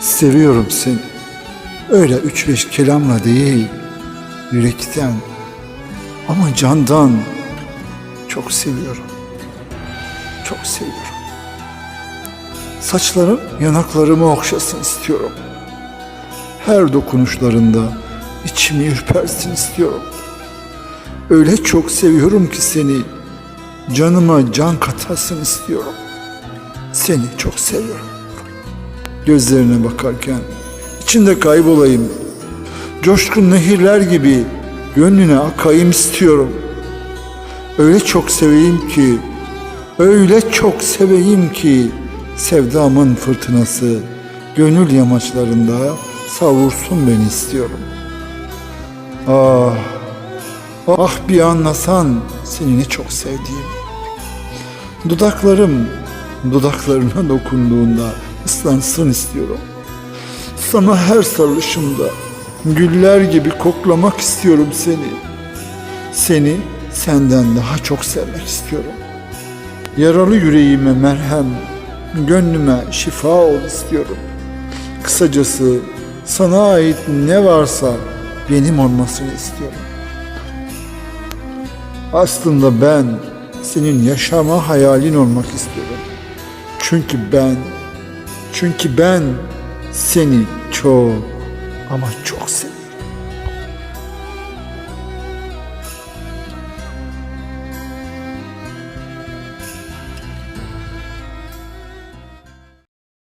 Seviyorum seni. Öyle üç beş kelamla değil, yürekten ama candan çok seviyorum. Çok seviyorum. Saçlarım yanaklarımı okşasın istiyorum. Her dokunuşlarında içimi ürpersin istiyorum. Öyle çok seviyorum ki seni, canıma can katasın istiyorum. Seni çok seviyorum. Gözlerine bakarken içinde kaybolayım. Coşkun nehirler gibi gönlüne akayım istiyorum. Öyle çok seveyim ki, öyle çok seveyim ki sevdamın fırtınası gönül yamaçlarında savursun beni istiyorum. Ah, ah bir anlasan seni çok sevdiğimi. Dudaklarım dudaklarına dokunduğunda ıslansın istiyorum. Sana her sarılışımda güller gibi koklamak istiyorum seni. Seni senden daha çok sevmek istiyorum. Yaralı yüreğime merhem, gönlüme şifa ol istiyorum. Kısacası sana ait ne varsa benim olmasını istiyorum. Aslında ben senin yaşama hayalin olmak istiyorum. Çünkü ben, çünkü ben seni çok ama çok seviyorum.